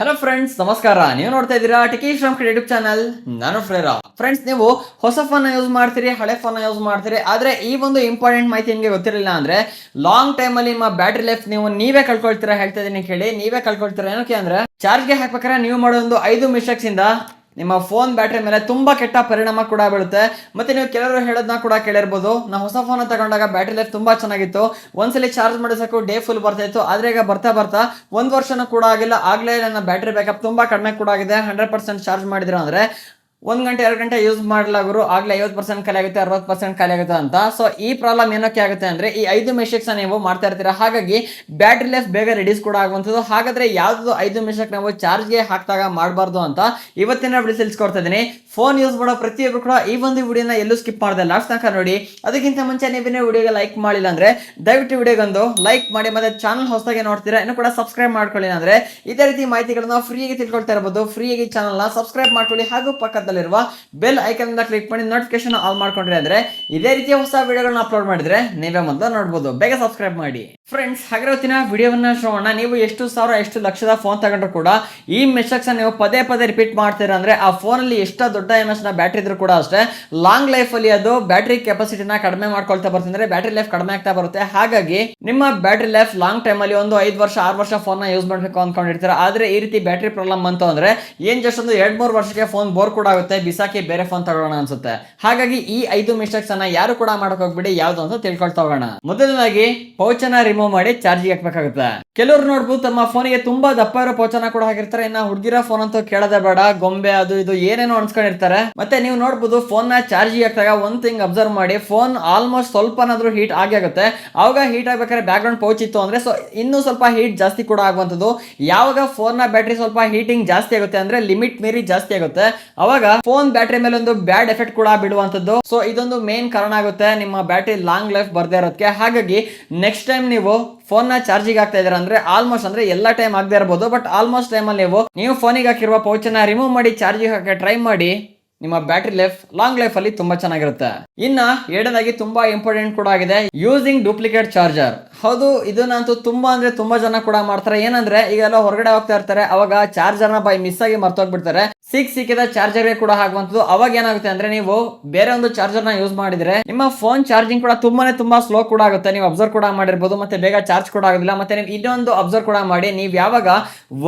Hello friends ನಮಸ್ಕಾರ. ನೀವು ನೋಡ್ತಾ ಇದ್ದೀರಾ ಟಿಕಿ ಶ್ರಮ್ ಯೂಟ್ಯೂಬ್ ಚಾನಲ್ ನಾನು ಫ್ರೇರಾ ಫ್ರೆಂಡ್ಸ್ ನೀವು ಹೊಸ ಫೋನ್ ಯೂಸ್ ಮಾಡ್ತೀರಿ, ಹಳೆ ಫೋನ್ ಯೂಸ್ ಮಾಡ್ತೀರಿ, ಆದ್ರೆ ಈ ಒಂದು ಇಂಪಾರ್ಟೆಂಟ್ ಮಾಹಿತಿ ನಿಮಗೆ ಗೊತ್ತಿರಲಿಲ್ಲ ಅಂದ್ರೆ ಲಾಂಗ್ ಟೈಮ್ ಅಲ್ಲಿ ನಿಮ್ಮ ಬ್ಯಾಟ್ರಿ ಲೈಫ್ ನೀವು ನೀವೇ ಕಳ್ಕೊಳ್ತೀರಾ ಹೇಳ್ತಾ ಇದ್ದೀನಿ ಕೇಳಿ. ನೀವೇ ಕಳ್ಕೊಳ್ತೀರಾ ಏನಕ್ಕೆ ಅಂದ್ರೆ ಚಾರ್ಜ್ಗೆ ಹಾಕ್ಬೇಕಾದ್ರೆ ನೀವು ಮಾಡೋ ಒಂದು ಐದು ಮಿಸ್ಟೇಕ್ಸ್ ಇಂದ ನಿಮ್ಮ ಫೋನ್ ಬ್ಯಾಟ್ರಿ ಮೇಲೆ ತುಂಬಾ ಕೆಟ್ಟ ಪರಿಣಾಮ ಕೂಡ ಬೀಳುತ್ತೆ. ಮತ್ತೆ ನೀವು ಕೆಲವರು ಹೇಳೋದನ್ನ ಕೂಡ ಕೇಳಿರ್ಬೋದು. ನಾವು ಹೊಸ ಫೋನ್ ತಗೊಂಡಾಗ ಬ್ಯಾಟ್ರಿ ಲೈಫ್ ತುಂಬಾ ಚೆನ್ನಾಗಿತ್ತು. ಒಂದ್ಸಲಿ ಚಾರ್ಜ್ ಮಾಡಿಸೋಕ್ಕೂ ಡೇ ಫುಲ್ ಬರ್ತಾ ಇತ್ತು. ಆದ್ರೆ ಈಗ ಬರ್ತಾ ಬರ್ತಾ ಒಂದ್ ವರ್ಷನೂ ಕೂಡ ಆಗಿಲ್ಲ. ಆಗ್ಲೇ ನನ್ನ ಬ್ಯಾಟ್ರಿ ಬ್ಯಾಕಪ್ ತುಂಬಾ ಕಡಿಮೆ ಕೂಡ ಆಗಿದೆ. ಹಂಡ್ರೆಡ್ ಪರ್ಸೆಂಟ್ ಚಾರ್ಜ್ ಮಾಡಿದ್ರು ಅಂದ್ರೆ ಒಂದ್ ಗಂಟೆ, ಎರಡು ಗಂಟೆ ಯೂಸ್ ಮಾಡಲಾಗರು ಆಗ್ಲೇ ಐವತ್ತು ಪರ್ಸೆಂಟ್ ಖಾಲಿ ಆಗುತ್ತೆ, ಅರವತ್ತು ಪರ್ಸೆಂಟ್ ಖಾಲಿ ಆಗುತ್ತೆ ಅಂತ. ಸೊ ಈ ಪ್ರಾಬ್ಲಮ್ ಏನಕ್ಕೆ ಆಗುತ್ತೆ ಅಂದ್ರೆ, ಈ ಐದು ಮಿಸ್ಟೇಕ್ಸ್ ನೀವು ಮಾಡ್ತಾ ಇರ್ತೀರಾ? ಹಾಗಾಗಿ ಬ್ಯಾಟ್ರಿ ಲೈಫ್ ಬೇಗ ರಿಡ್ಯೂಸ್ ಕೂಡ ಆಗುವಂಥದ್ದು. ಹಾಗಾದ್ರೆ ಯಾವುದು ಐದು ಮಿಸ್ಟೇಕ್ ನಾವು ಚಾರ್ಜ್ಗೆ ಹಾಕಿದಾಗ ಮಾಡಬಾರ್ದು ಅಂತ ಇವತ್ತಿನ ವಿಡಿಯೋ ತಿಳಿಸ್ಕೊಡ್ತಾ ಇದ್ದೀನಿ. ಫೋನ್ ಯೂಸ್ ಮಾಡೋ ಪ್ರತಿಯೊಬ್ಬರು ಕೂಡ ಈ ಒಂದು ವಿಡಿಯೋನ ಎಲ್ಲೂ ಸ್ಕಿಪ್ ಮಾಡಿದೆ. ಲಾಸ್ಟ್ ತನಕ ನೋಡಿ, ಅದಕ್ಕಿಂತ ಮುಂಚೆ ನೀವೇನೇ ವಿಡಿಯೋಗೆ ಲೈಕ್ ಮಾಡಿಲ್ಲ ಅಂದ್ರೆ ದಯವಿಟ್ಟು ವಿಡಿಯೋಗೊಂದು ಲೈಕ್ ಮಾಡಿ, ಮತ್ತೆ ಚಾನಲ್ ಹೊಸದಾಗಿ ನೋಡ್ತೀರಾ, ಇನ್ನು ಕೂಡ ಸಬ್ಸ್ಕ್ರೈಬ್ ಮಾಡ್ಕೊಳ್ಳಿ ಅಂದ್ರೆ ಇದೇ ರೀತಿ ಮಾಹಿತಿಗಳನ್ನ ಫ್ರೀಯಾಗಿ ತಿಳ್ಕೊಳ್ತಾ ಇರಬಹುದು ಫ್ರೀಯಾಗಿ ಚಾನಲ್ನ ಸಬ್ಸ್ಕ್ರೈಬ್ ಮಾಡ್ಕೊಳ್ಳಿ ಹಾಗೂ ಪಕ್ಕದಲ್ಲಿರುವ ಬೆಲ್ ಐಕನ್ ಕ್ಲಿಕ್ ಮಾಡಿ ನೋಟಿಫಿಕೇಶನ್ ಆಲ್ ಮಾಡ್ಕೊಂಡ್ರೆ ಅಂದ್ರೆ ಇದೇ ರೀತಿಯ ಹೊಸ ವಿಡಿಯೋಗಳನ್ನ ಅಪ್ಲೋಡ್ ಮಾಡಿದ್ರೆ ನೀವೇ ಮೊದಲು ನೋಡ್ಬೋದು. ಬೇಗ ಸಬ್ಸ್ಕ್ರೈಬ್ ಮಾಡಿ. ಫ್ರೆಂಡ್ಸ್ ಹಾಗೆ ಹೊತ್ತಿನ ವಿಡಿಯೋವನ್ನ ಶೋಣ ನೀವು ಎಷ್ಟು ಸಾವಿರ, ಎಷ್ಟು ಲಕ್ಷದ ಫೋನ್ ತಗೊಂಡ್ರು ಕೂಡ ಈ ಮೆಸೇಜ್ ನೀವು ಪದೇ ಪದೇ ರಿಪೀಟ್ ಮಾಡ್ತೀರಾ ಅಂದ್ರೆ ಆ ಫೋನಲ್ಲಿ ಎಷ್ಟು ದೊಡ್ಡ ಎಂ ಎಸ್ನ ಬ್ಯಾಟ್ರಿ ಇದ್ರೂ ಕೂಡ ಅಷ್ಟೇ. ಲಾಂಗ್ ಲೈಫ್ ಅಲ್ಲಿ ಅದು ಬ್ಯಾಟ್ರಿ ಕೆಪಾಸಿಟಿನ ಕಡಿಮೆ ಮಾಡ್ಕೊಳ್ತಾ ಬರ್ತಂದ್ರೆ ಬ್ಯಾಟ್ರಿ ಲೈಫ್ ಕಡಿಮೆ ಆಗ್ತಾ ಬರುತ್ತೆ. ಹಾಗಾಗಿ ನಿಮ್ಮ ಬ್ಯಾಟ್ರಿ ಲೈಫ್ ಲಾಂಗ್ ಟೈಮ್ ಅಲ್ಲಿ ಒಂದು ಐದು ವರ್ಷ, ಆರು ವರ್ಷ ಫೋನ್ನ ಯೂಸ್ ಮಾಡಬೇಕು ಅಂದ್ಕೊಂಡಿರ್ತಾರೆ ಆದ್ರೆ ಈ ರೀತಿ ಬ್ಯಾಟ್ರಿ ಪ್ರಾಬ್ಲಮ್ ಅಂತ ಅಂದ್ರೆ ಏನ್ ಜಸ್ಟ್ ಒಂದು ಎರಡ್ ಮೂರು ವರ್ಷಕ್ಕೆ ಫೋನ್ ಬೋರ್ ಕೂಡ ಆಗುತ್ತೆ, ಬಿಸಾಕಿ ಬೇರೆ ಫೋನ್ ತಗೊಳ್ಳೋಣ ಅನ್ಸುತ್ತೆ. ಹಾಗಾಗಿ ಈ ಐದು ಮಿಸ್ಟೇಕ್ಸ್ ಅನ್ನ ಯಾರು ಕೂಡ ಮಾಡಕ್ ಹೋಗ್ಬಿಡಿ, ಯಾವ್ದು ಅಂತ ತಿಳ್ಕೊಳ್ತಾ ಹೋಗೋಣ. ಮೊದಲನಾಗಿ ಪೌಚನ ರಿಮೂವ್ ಮಾಡಿ ಚಾರ್ಜಿಗೆ ಹಾಕ್ಬೇಕಾಗುತ್ತೆ. ಕೆಲವರು ನೋಡ್ಬೋದು ತಮ್ಮ ಫೋನಿಗೆ ತುಂಬಾ ದಪ್ಪ ಇರೋ ಪೌಚನ ಕೂಡ ಹಾಕಿರ್ತಾರೆ. ಇನ್ನ ಹುಡುಗಿರ ಫೋನ್ ಅಂತೂ ಕೇಳದೆ ಬೇಡ, ಗೊಂಬೆ ಅದು ಇದು ಏನೇನೋ ಅನ್ಸ್ಕೊಂಡಿರ್ತಾರೆ. ಮತ್ತೆ ನೀವು ನೋಡ್ಬೋದು ಫೋನ್ನ ಚಾರ್ಜಿಗೆ ಹಾಕಿದಾಗ ಒಂದ್ ಥಿಂಗ್ ಅಬ್ಸರ್ವ್ ಮಾಡಿ ಫೋನ್ ಆಲ್ಮೋಸ್ಟ್ ಸ್ವಲ್ಪನಾದ್ರೂ ಹೀಟ್ ಆಗಿ ಆಗುತ್ತೆ. ಅವಾಗ ಹೀಟ್ ಆಗ್ಬೇಕಾದ್ರೆ ಬ್ಯಾಕ್ ಗ್ರೌಂಡ್ ಪೌಚ್ ಇತ್ತು ಅಂದ್ರೆ ಸೊ ಇನ್ನೂ ಸ್ವಲ್ಪ ಹೀಟ್ ಜಾಸ್ತಿ ಕೂಡ ಆಗುವಂಥದ್ದು. ಯಾವಾಗ ಫೋನ್ನ ಬ್ಯಾಟ್ರಿ ಸ್ವಲ್ಪ ಹೀಟಿಂಗ್ ಜಾಸ್ತಿ ಆಗುತ್ತೆ ಅಂದ್ರೆ ಲಿಮಿಟ್ ಮೀರಿ ಜಾಸ್ತಿ ಆಗುತ್ತೆ. ಅವಾಗ ಫೋನ್ ಬ್ಯಾಟ್ರಿ ಮೇಲೆ ಒಂದು ಬ್ಯಾಡ್ ಎಫೆಕ್ಟ್ ಕೂಡ ಬಿಡುವಂತದ್ದು ಸೊ ಇದೊಂದು ಮೇನ್ ಕಾರಣ ಆಗುತ್ತೆ ನಿಮ್ಮ ಬ್ಯಾಟ್ರಿ ಲಾಂಗ್ ಲೈಫ್ ಬರ್ದೇ ಇರೋದಕ್ಕೆ ಹಾಗಾಗಿ ನೆಕ್ಸ್ಟ್ ಟೈಮ್ ನೀವು ಫೋನ್ನ ಚಾರ್ಜಿಗೆ ಹಾಕ್ತಾ ಇದ್ದಾರೆ ಅಂದ್ರೆ ಆಲ್ಮೋಸ್ಟ್ ಅಂದ್ರೆ ಎಲ್ಲ ಟೈಮ್ ಆಗದೆ ಇರಬಹುದು ಬಟ್ ಆಲ್ಮೋಸ್ಟ್ ಟೈಮಲ್ಲಿ ನೀವು ನೀವು ಫೋನಿಗೆ ಹಾಕಿರುವ ಪೌಚನ್ನ ರಿಮೂವ್ ಮಾಡಿ ಚಾರ್ಜಿಗೆ ಹಾಕಿ ಟ್ರೈ ಮಾಡಿ, ನಿಮ್ಮ ಬ್ಯಾಟ್ರಿ ಲೈಫ್ ಲಾಂಗ್ ಲೈಫ್ ಅಲ್ಲಿ ತುಂಬಾ ಚೆನ್ನಾಗಿರುತ್ತೆ. ಇನ್ನ ಎರಡನೇದಾಗಿ ತುಂಬಾ ಇಂಪಾರ್ಟೆಂಟ್ ಕೂಡ ಆಗಿದೆ ಯೂಸಿಂಗ್ ಡೂಪ್ಲಿಕೇಟ್ ಚಾರ್ಜರ್ ಹೌದು ಇದನ್ನಂತೂ ತುಂಬಾ ಅಂದ್ರೆ ತುಂಬಾ ಜನ ಕೂಡ ಮಾಡ್ತಾರೆ. ಏನಂದ್ರೆ, ಈಗ ಎಲ್ಲ ಹೊರಗಡೆ ಹೋಗ್ತಾ ಇರ್ತಾರೆ, ಅವಾಗ ಚಾರ್ಜರ್ನ ಬೈ ಮಿಸ್ ಆಗಿ ಮರ್ತೋಗ್ಬಿಡ್ತಾರೆ. ಸಿಕ್ ಸಿಕ್ಕಿದ ಚಾರ್ಜರ್ ಕೂಡ ಆಗುವಂತದ್ದು ಅವಾಗ ಏನಾಗುತ್ತೆ ಅಂದ್ರೆ, ನೀವು ಬೇರೆ ಒಂದು ಚಾರ್ಜರ್ನ ಯೂಸ್ ಮಾಡಿದ್ರೆ, ನಿಮ್ಮ ಫೋನ್ ಚಾರ್ಜಿಂಗ್ ಕೂಡ ತುಂಬಾನೇ ತುಂಬಾ ಸ್ಲೋ ಕೂಡ ಆಗುತ್ತೆ. ನೀವು ಅಬ್ಸರ್ವ್ ಕೂಡ ಮಾಡಿರ್ಬೋದು, ಮತ್ತೆ ಬೇಗ ಚಾರ್ಜ್ ಕೂಡ ಆಗೋದಿಲ್ಲ. ಮತ್ತೆ ನೀವು ಇನ್ನೊಂದು ಅಬ್ಸರ್ವ್ ಕೂಡ ಮಾಡಿ, ನೀವು ಯಾವಾಗ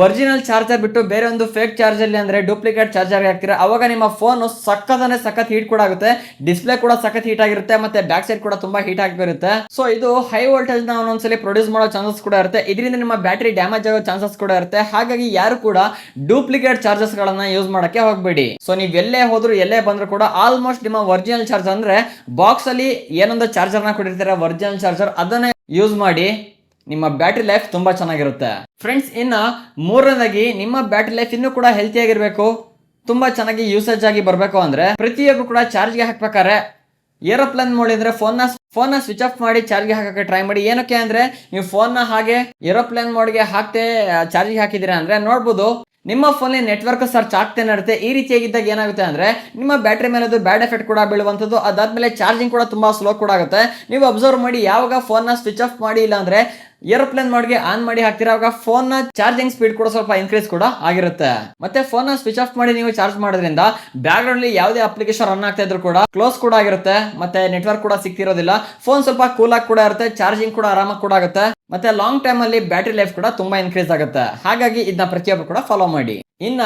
ಒರಿಜಿನಲ್ ಚಾರ್ಜರ್ ಬಿಟ್ಟು ಬೇರೆ ಒಂದು ಫೇಕ್ ಚಾರ್ಜರ್ ಅಂದ್ರೆ ಡೂಪ್ಲಿಕೇಟ್ ಚಾರ್ಜರ್ ಹಾಕ್ತೀರಾ, ಅವಾಗ ನಿಮ್ಮ ಫೋನ್ ಸಖತ್ ಸಖತ್ ಹೀಟ್ ಕೂಡ ಆಗುತ್ತೆ. ಡಿಸ್ಪ್ಲೇ ಕೂಡ ಸಖತ್ ಹೀಟ್ ಆಗಿರುತ್ತೆ, ಮತ್ತೆ ಬ್ಯಾಕ್ ಸೈಡ್ ಕೂಡ ತುಂಬಾ ಹೀಟ್ ಆಗಿರುತ್ತೆ ಸೊ ಇದು ಹೈ ವೋಲ್ಟೇಜ್ನ ಒಂದೊಂದ್ಸಲಿ ಪ್ರೊಡ್ಯೂಸ್ ಮಾಡೋ ಚಾನ್ಸಸ್ ಕೂಡ ಇರುತ್ತೆ. ಇದರಿಂದ ನಿಮ್ಮ ಬ್ಯಾಟ್ರಿ ಡ್ಯಾಮೇಜ್ ಆಗೋ ಚಾನ್ಸಸ್ ಕೂಡ ಇರುತ್ತೆ. ಹಾಗಾಗಿ ಯಾರು ಕೂಡ ಡೂಪ್ಲಿಕೇಟ್ ಚಾರ್ಜಸ್ ಗಳನ್ನ ಯೂಸ್ ಮಾಡಕ್ಕೆ ಹೋಗ್ಬೇಡಿ. ಸೊ ನೀವು ಎಲ್ಲೇ ಹೋದ್ರು, ಎಲ್ಲೇ ಬಂದ್ರು ಕೂಡ ಆಲ್ಮೋಸ್ಟ್ ನಿಮ್ಮ ಒರಿಜಿನಲ್ ಚಾರ್ಜ್ ಅಂದ್ರೆ ಬಾಕ್ಸ್ ಅಲ್ಲಿ ಏನೊಂದು ಚಾರ್ಜರ್ನ ಕೊಟ್ಟಿರ್ತಾರೆ ಒರಿಜಿನಲ್ ಚಾರ್ಜರ್ ಅದನ್ನೇ ಯೂಸ್ ಮಾಡಿ ನಿಮ್ಮ ಬ್ಯಾಟ್ರಿ ಲೈಫ್ ತುಂಬಾ ಚೆನ್ನಾಗಿರುತ್ತೆ. ಫ್ರೆಂಡ್ಸ್ ಇನ್ನ ಮೂರನೇದಾಗಿ ನಿಮ್ಮ ಬ್ಯಾಟ್ರಿ ಲೈಫ್ ಇನ್ನೂ ಕೂಡ ಹೆಲ್ತಿ ಆಗಿರ್ಬೇಕು. ತುಂಬಾ ಚೆನ್ನಾಗಿ ಯೂಸೇಜ್ ಆಗಿ ಬರಬೇಕು ಅಂದ್ರೆ ಪ್ರತಿಯೊಬ್ಬರು ಕೂಡ ಚಾರ್ಜ್ಗೆ ಹಾಕ್ಬೇಕಾದ್ರೆ ಏರೋಪ್ಲೇನ್ ಮೋಡ್ ಇದ್ರೆ ಫೋನ್ನ ಫೋನ್ನ ಸ್ವಿಚ್ ಆಫ್ ಮಾಡಿ ಚಾರ್ಜ್ಗೆ ಹಾಕಕ್ಕೆ ಟ್ರೈ ಮಾಡಿ. ಏನಕ್ಕೆ ಅಂದ್ರೆ ನೀವು ಫೋನ್ನ ಹಾಗೆ ಏರೋಪ್ಲೇನ್ ಮೋಡ್ಗೆ ಹಾಕ್ತೆ ಚಾರ್ಜ್ಗೆ ಹಾಕಿದ್ದೀರಾ ಅಂದ್ರೆ ನೋಡ್ಬೋದು, ನಿಮ್ಮ ಫೋನ್ ನೆಟ್ವರ್ಕ್ ಸರ್ಚ್ ಆಗ್ತೇನೆ ಇರುತ್ತೆ. ಈ ರೀತಿಯಾಗಿದ್ದಾಗ ಏನಾಗುತ್ತೆ ಅಂದ್ರೆ ನಿಮ್ಮ ಬ್ಯಾಟ್ರಿ ಮೇಲೆ ಅದು ಬ್ಯಾಡ್ ಎಫೆಕ್ಟ್ ಕೂಡ ಬೀಳುವಂಥದ್ದು. ಅದಾದ್ಮೇಲೆ ಚಾರ್ಜಿಂಗ್ ಕೂಡ ತುಂಬಾ ಸ್ಲೋ ಕೂಡ ಆಗುತ್ತೆ. ನೀವು ಅಬ್ಸರ್ವ್ ಮಾಡಿ ಯಾವಾಗ ಫೋನ್ನ ಸ್ವಿಚ್ ಆಫ್ ಮಾಡಿ ಇಲ್ಲ ಅಂದ್ರೆ ಏರೋಪ್ಲೇನ್ ಮೋಡ್ಗೆ ಆನ್ ಮಾಡಿ ಹಾಕ್ತೀರಾ? ಅವಾಗ ಫೋನ್ನ ಚಾರ್ಜಿಂಗ್ ಸ್ಪೀಡ್ ಕೂಡ ಸ್ವಲ್ಪ ಇನ್ಕ್ರೀಸ್ ಕೂಡ ಆಗಿರುತ್ತೆ. ಮತ್ತೆ ಫೋನ್ನ ಸ್ವಿಚ್ ಆಫ್ ಮಾಡಿ ನೀವು ಚಾರ್ಜ್ ಮಾಡೋದ್ರಿಂದ ಬ್ಯಾಕ್ ಗ್ರೌಂಡ್ ಯಾವುದೇ ಅಪ್ಲಿಕೇಶನ್ ರನ್ ಆಗ್ತಾ ಇದ್ರು ಕೂಡ ಕ್ಲೋಸ್ ಕೂಡ ಆಗಿರುತ್ತೆ. ಮತ್ತೆ ನೆಟ್ವರ್ಕ್ ಕೂಡ ಸಿಗ್ತಿರೋದಿಲ್ಲ. ಫೋನ್ ಸ್ವಲ್ಪ ಕೂಲ್ ಆಗಿ ಕೂಡ ಇರುತ್ತೆ ಚಾರ್ಜಿಂಗ್ ಕೂಡ ಆರಾಮಾಗಿ ಕೂಡ ಆಗುತ್ತೆ. ಮತ್ತೆ ಲಾಂಗ್ ಟೈಮ್ ಅಲ್ಲಿ ಬ್ಯಾಟ್ರಿ ಲೈಫ್ ಕೂಡ ತುಂಬಾ ಇನ್ಕ್ರೀಸ್ ಆಗುತ್ತೆ. ಹಾಗಾಗಿ ಇದನ್ನ ಪ್ರತಿಯೊಬ್ಬರು ಕೂಡ ಫಾಲೋ ಮಾಡಿ. ಇನ್ನ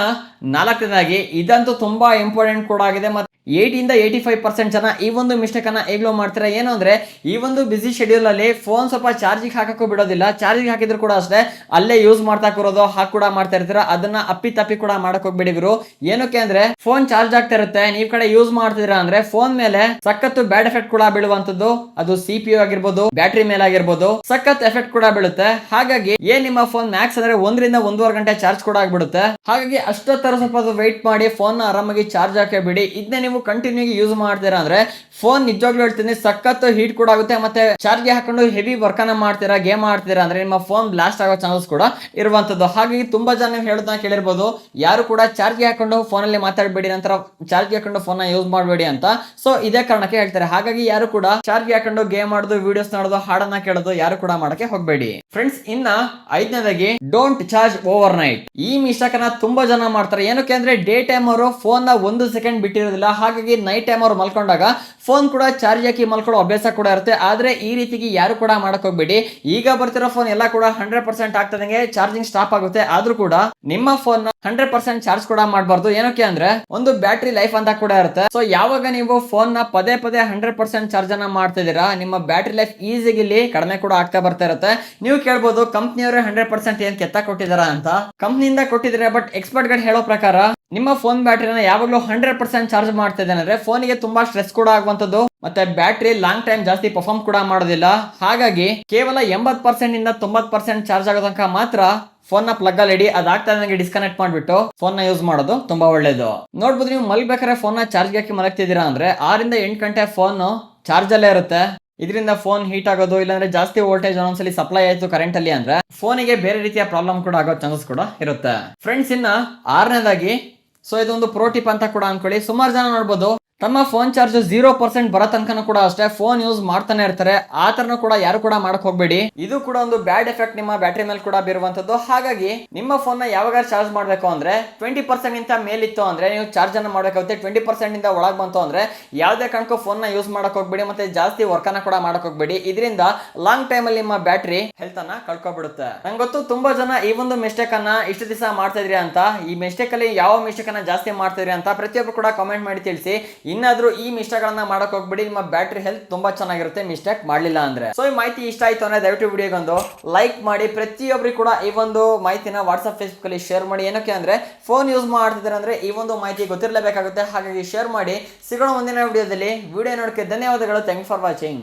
ನಾಲ್ಕನೇದಾಗಿ, ಇದಂತೂ ತುಂಬಾ ಇಂಪಾರ್ಟೆಂಟ್ ಕೂಡ ಆಗಿದೆ ಮತ್ತೆ ಏಯ್ಟಿಂದ ಏಯ್ಟಿ ಫೈವ್ ಪರ್ಸೆಂಟ್ ಜನ ಈ ಒಂದು ಮಿಸ್ಟೇಕ್ ಅನ್ನ ಈಗಲೂ ಮಾಡ್ತಾರೆ? ಏನು ಅಂದ್ರೆ, ಈ ಒಂದು ಬಿಸಿ ಶೆಡ್ಯೂಲ್ ಅಲ್ಲಿ ಫೋನ್ ಸ್ವಲ್ಪ ಚಾರ್ಜಿಗೆ ಹಾಕಕ್ಕೂ ಬಿಡೋದಿಲ್ಲ. ಚಾರ್ಜಿಗೆ ಹಾಕಿದ್ರು ಕೂಡ ಅಷ್ಟೇ, ಅಲ್ಲೇ ಯೂಸ್ ಮಾಡ್ತಾ ಕೂರೋದು, ಹಾಕ್ ಕೂಡ ಮಾಡ್ತಾ ಇರ್ತೀರ? ಅದನ್ನ ಅಪ್ಪಿ ತಪ್ಪಿ ಕೂಡ ಮಾಡಕ್ ಹೋಗ್ಬೇಡಿ ಗುರು. ಏನಕ್ಕೆ ಅಂದ್ರೆ ಫೋನ್ ಚಾರ್ಜ್ ಆಗ್ತಾ ಇರುತ್ತೆ. ನೀವ್ ಕಡೆ ಯೂಸ್ ಮಾಡ್ತಿದ್ದೀರಾ ಅಂದ್ರೆ ಫೋನ್ ಮೇಲೆ ಸಖತ್ ಬ್ಯಾಡ್ ಎಫೆಕ್ಟ್ ಕೂಡ ಬೀಳುವಂತದ್ದು. ಅದು ಸಿ ಪಿ ಯು ಆಗಿರ್ಬೋದು ಬ್ಯಾಟ್ರಿ ಮೇಲೆ ಆಗಿರ್ಬೋದು, ಸಖತ್ ಎಫೆಕ್ಟ್ ಕೂಡ ಬೀಳುತ್ತೆ. ಹಾಗಾಗಿ, ಏನ್ ನಿಮ್ಮ ಫೋನ್ ಮ್ಯಾಕ್ಸ್ ಅಂದ್ರೆ ಒಂದರಿಂದ ಒಂದೂವರೆ ಗಂಟೆ ಚಾರ್ಜ್ ಕೂಡ ಆಗ್ಬಿಡುತ್ತೆ. ಹಾಗಾಗಿ ಅಷ್ಟೊತ್ತರ ಸ್ವಲ್ಪ ವೆಯ್ಟ್ ಮಾಡಿ ಫೋನ್ ಆರಾಮಾಗಿ ಚಾರ್ಜ್ ಹಾಕಿ ಬಿಡಿ ಇದನ್ನೇ ನೀವು ಕಂಟಿನ್ಯೂ ಯೂಸ್ ಮಾಡ್ತೀರಾ ಅಂದರೆ ಫೋನ್ ನಿಜವಾಗ್ಲೂ ಹೇಳ್ತೀನಿ ಸಖತ್ತು ಹೀಟ್ ಕೂಡ ಆಗುತ್ತೆ ಮತ್ತೆ ಚಾರ್ಜ್ಗೆ ಹಾಕೊಂಡು ಹೆವಿ ವರ್ಕನ್ನ ಮಾಡ್ತೀರಾ ಗೇಮ್ ಆಡ್ತೀರಾ ಅಂದ್ರೆ ನಿಮ್ಮ ಫೋನ್ ಬ್ಲಾಸ್ಟ್ ಆಗೋ ಚಾನ್ಸಸ್ ಕೂಡ ಇರುವಂಥದ್ದು ಹಾಗಾಗಿ ತುಂಬಾ ಜನ ನೀವು ಹೇಳೋದನ್ನ ಕೇಳಿರ್ಬೋದು. ಯಾರು ಕೂಡ ಚಾರ್ಜ್ಗೆ ಹಾಕೊಂಡು ಫೋನಲ್ಲಿ ಮಾತಾಡಬೇಡಿ, ನಂತರ ಚಾರ್ಜ್ಗೆ ಹಾಕೊಂಡು ಫೋನ್ ಯೂಸ್ ಮಾಡಬೇಡಿ ಅಂತ. ಸೊ ಇದೇ ಕಾರಣಕ್ಕೆ ಹೇಳ್ತಾರೆ. ಹಾಗಾಗಿ ಯಾರು ಕೂಡ ಚಾರ್ಜ್ಗೆ ಹಾಕೊಂಡು ಗೇಮ್ ಆಡೋದು ವಿಡಿಯೋಸ್ ನೋಡೋದು, ಹಾಡನ್ನ ಕೇಳೋದು ಯಾರು ಕೂಡ ಮಾಡಕ್ಕೆ ಹೋಗಬೇಡಿ. ಫ್ರೆಂಡ್ಸ್ ಇನ್ನ ಐದನೇದಾಗಿ ಡೋಂಟ್ ಚಾರ್ಜ್ ಓವರ್ ನೈಟ್ ಈ ಅನ್ನ ತುಂಬಾ ಜನ ಮಾಡ್ತಾರೆ. ಏನಕ್ಕೆ ಅಂದರೆ ಡೇ ಟೈಮ್ ಅವರು ಫೋನ್ನ ಒಂದು ಸೆಕೆಂಡ್ ಬಿಟ್ಟಿರೋದಿಲ್ಲ. ಹಾಗಾಗಿ ನೈಟ್ ಟೈಮ್ ಅವ್ರು ಮಲ್ಕೊಂಡಾಗ ಫೋನ್ ಕೂಡ ಚಾರ್ಜ್ ಹಾಕಿ ಮಲ್ಕೊಳ್ಳೋ ಅಭ್ಯಾಸ ಕೂಡ ಇರುತ್ತೆ. ಆದ್ರೆ ಈ ರೀತಿಗೆ ಯಾರು ಕೂಡ ಮಾಡಕ್ ಈಗ ಬರ್ತಿರೋ ಫೋನ್ ಎಲ್ಲ ಕೂಡ ಹಂಡ್ರೆಡ್ ಪರ್ಸೆಂಟ್ ಆಗ್ತದಂಗೆ ಚಾರ್ಜಿಂಗ್ ಸ್ಟಾಪ್ ಆಗುತ್ತೆ. ಆದ್ರೂ ಕೂಡ ನಿಮ್ಮ ಫೋನ್ ಹಂಡ್ರೆಡ್ ಪರ್ಸೆಂಟ್ ಚಾರ್ಜ್ ಕೂಡ ಮಾಡಬಾರ್ದು. ಏನಕ್ಕೆ ಅಂದ್ರೆ ಒಂದು ಬ್ಯಾಟ್ರಿ ಲೈಫ್ ಅಂತ ಕೂಡ ಇರುತ್ತೆ. ಸೊ ಯಾವಾಗ ನೀವು ಫೋನ್ನ ಪದೇ ಪದೇ ಹಂಡ್ರೆಡ್ ಪರ್ಸೆಂಟ್ ಚಾರ್ಜ್ ಅನ್ನ ಇದೀರಾ ನಿಮ್ಮ ಬ್ಯಾಟ್ರಿ ಲೈಫ್ ಈಸಿಗೆ ಇಲ್ಲಿ ಕಡಿಮೆ ಕೂಡ ಆಗ್ತಾ ಬರ್ತಾ ಇರುತ್ತೆ. ನೀವು ಕೇಳ್ಬೋದು ಕಂಪ್ನಿಯವರು ಹಂಡ್ರೆಡ್ ಪರ್ಸೆಂಟ್ ಏನ್ ಕೆತ್ತ ಕೊಟ್ಟಿದಾರ ಅಂತ. ಕಂಪ್ನಿಯಿಂದ ಕೊಟ್ಟಿದ್ರೆ ಬಟ್ ಎಕ್ಸ್ಪರ್ಟ್ಗಳು ಹೇಳೋ ಪ್ರಕಾರ ನಿಮ್ಮ ಫೋನ್ ಬ್ಯಾಟ್ರಿನ ಯಾವಾಗಲೂ ಹಂಡ್ರೆಡ್ ಪರ್ಸೆಂಟ್ ಚಾರ್ಜ್ ಮಾಡ್ತಿದ್ದೇನೆ ಅಂದ್ರೆ ಫೋನಿಗೆ ತುಂಬಾ ಸ್ಟ್ರೆಸ್ ಕೂಡ ಆಗುವಂತದ್ದು ಮತ್ತೆ ಬ್ಯಾಟ್ರಿ ಲಾಂಗ್ ಟೈಮ್ ಜಾಸ್ತಿ ಪರ್ಫಾರ್ಮ್ ಕೂಡ ಮಾಡೋದಿಲ್ಲ. ಹಾಗಾಗಿ ಕೇವಲ ಎಂಬತ್ ಪರ್ಸೆಂಟ್ ಇಂದ ತೊಂಬತ್ ಪರ್ಸೆಂಟ್ ಚಾರ್ಜ್ ಆಗೋ ತನಕ ಮಾತ್ರ ಫೋನ್ನ ಪ್ಲಗ್ ಅಲ್ಲಿ ಇಡಿ. ಅದಾಗ್ತಾ ನನಗೆ ಡಿಸ್ಕನೆಕ್ಟ್ ಮಾಡ್ಬಿಟ್ಟು ಫೋನ್ನ ಯೂಸ್ ಮಾಡೋದು ತುಂಬಾ ಒಳ್ಳೇದು. ನೋಡ್ಬೋದು ನೀವು ಮಲ್ಬೇಕಾದ್ರೆ ಫೋನ್ನ ಚಾರ್ಜ್ ಹಾಕಿ ಮಲಗ್ತಿದ್ದೀರಾ ಅಂದ್ರೆ ಆರಿಂದ ಎಂಟು ಗಂಟೆ ಫೋನ್ ಚಾರ್ಜ್ ಅಲ್ಲೇ ಇರುತ್ತೆ. ಇದರಿಂದ ಫೋನ್ ಹೀಟ್ ಆಗೋದು, ಇಲ್ಲಾಂದ್ರೆ ಜಾಸ್ತಿ ವೋಲ್ಟೇಜ್ ಒಂದೊಂದ್ಸಲಿ ಸಪ್ಲೈ ಆಯ್ತು ಕರೆಂಟ್ ಅಲ್ಲಿ ಅಂದ್ರೆ ಫೋನಿಗೆ ಬೇರೆ ರೀತಿಯ ಪ್ರಾಬ್ಲಮ್ ಕೂಡ ಆಗೋ ಚಾನ್ಸಸ್ ಕೂಡ ಇರುತ್ತೆ. ಫ್ರೆಂಡ್ಸ್ ಇನ್ನ ಆರನೇದಾಗಿ ಸೊ ಇದೊಂದು ಪ್ರೋಟಿಪ್ ಅಂತ ಕೂಡ ಅನ್ಕೊಳ್ಳಿ. ಸುಮಾರು ಜನ ನೋಡ್ಬೋದು. ತಮ್ಮ ಫೋನ್ ಚಾರ್ಜ್ ಜೀರೋ ಪರ್ಸೆಂಟ್ ಬರೋ ತನಕನೂ ಕೂಡ ಅಷ್ಟೇ ಫೋನ್ ಯೂಸ್ ಮಾಡ್ತಾನೆ ಇರ್ತಾರೆ. ಆ ಥರನೂ ಕೂಡ ಯಾರು ಕೂಡ ಮಾಡಕ್ ಹೋಗ್ಬೇಡಿ. ಇದು ಕೂಡ ಒಂದು ಬ್ಯಾಡ್ ಎಫೆಕ್ಟ್ ನಿಮ್ಮ ಬ್ಯಾಟ್ರಿ ಮೇಲೆ ಕೂಡ ಬೀರುವಂತದ್ದು ಹಾಗಾಗಿ ನಿಮ್ಮ ಫೋನ್ನ ಯಾವಾಗ ಚಾರ್ಜ್ ಮಾಡಬೇಕು ಅಂದ್ರೆ ಟ್ವೆಂಟಿ ಪರ್ಸೆಂಟ್ ಇಂತ ಮೇಲಿತ್ತು ಅಂದ್ರೆ ನೀವು ಚಾರ್ಜ್ ಅನ್ನ ಮಾಡಬೇಕಾಗುತ್ತೆ. ಟ್ವೆಂಟಿ ಪರ್ಸೆಂಟ್ ಇಂದ ಒಳಗೆ ಬಂತು ಅಂದ್ರೆ ಯಾವುದೇ ಕಾರಣಕ್ಕೂ ಫೋನ್ನ ಯೂಸ್ ಮಾಡಕ್ ಹೋಗ್ಬೇಡಿ ಮತ್ತೆ ಜಾಸ್ತಿ ವರ್ಕ್ ಅನ್ನ ಕೂಡ ಮಾಡಕ್ ಹೋಗ್ಬೇಡಿ. ಇದರಿಂದ ಲಾಂಗ್ ಟೈಮ್ ಅಲ್ಲಿ ನಿಮ್ಮ ಬ್ಯಾಟ್ರಿ ಹೆಲ್ತ್ ಅನ್ನ ಕಳ್ಕೊಬಿಡುತ್ತೆ. ನಂಗೆ ಗೊತ್ತು ತುಂಬಾ ಜನ ಈ ಒಂದು ಮಿಸ್ಟೇಕ್ ಅನ್ನ ಇಷ್ಟು ದಿವಸ ಮಾಡ್ತಾ ಇದ್ರಿ ಅಂತ. ಈ ಮಿಸ್ಟೇಕ್ ಅಲ್ಲಿ ಯಾವ ಮಿಸ್ಟೇಕ್ ಅನ್ನ ಜಾಸ್ತಿ ಮಾಡ್ತಾ ಇದ್ರಿ ಅಂತ ಪ್ರತಿಯೊಬ್ಬರು ಕೂಡ ಕಾಮೆಂಟ್ ಮಾಡಿ ತಿಳಿಸಿ. ಇನ್ನಾದ್ರೂ ಈ ಮಿಸ್ಟೇಕ್ ಗಳನ್ನ ಮಾಡಕ್ ಹೋಗ್ಬೇಡಿ, ನಿಮ್ಮ ಬ್ಯಾಟ್ರಿ ಹೆಲ್ತ್ ತುಂಬಾ ಚೆನ್ನಾಗಿರುತ್ತೆ, ಮಿಸ್ಟೇಕ್ ಮಾಡ್ಲಿಲ್ಲ ಅಂದ್ರೆ. ಸೊ ಈ ಮಾಹಿತಿ ಇಷ್ಟ ಆಯ್ತು ಅಂದ್ರೆ ದಯವಿಟ್ಟು ವಿಡಿಯೋಗೊಂದು ಲೈಕ್ ಮಾಡಿ. ಪ್ರತಿಯೊಬ್ಬರಿಗೂ ಕೂಡ ಈ ಒಂದು ಮಾಹಿತಿನ ವಾಟ್ಸ್ಆಪ್ ಫೇಸ್ಬುಕ್ ಅಲ್ಲಿ ಶೇರ್ ಮಾಡಿ. ಏನಕ್ಕೆ ಅಂದ್ರೆ ಫೋನ್ ಯೂಸ್ ಮಾಡ್ತಿದ್ರೆ ಅಂದ್ರೆ ಈ ಒಂದು ಮಾಹಿತಿ ಗೊತ್ತಿರಲೇಬೇಕಾಗುತ್ತೆ. ಹಾಗಾಗಿ ಶೇರ್ ಮಾಡಿ. ಸಿಗೋಣ ಮುಂದಿನ ವಿಡಿಯೋದಲ್ಲಿ ವಿಡಿಯೋ ನೋಡಕ್ಕೆ ಧನ್ಯವಾದಗಳು. Thank for watching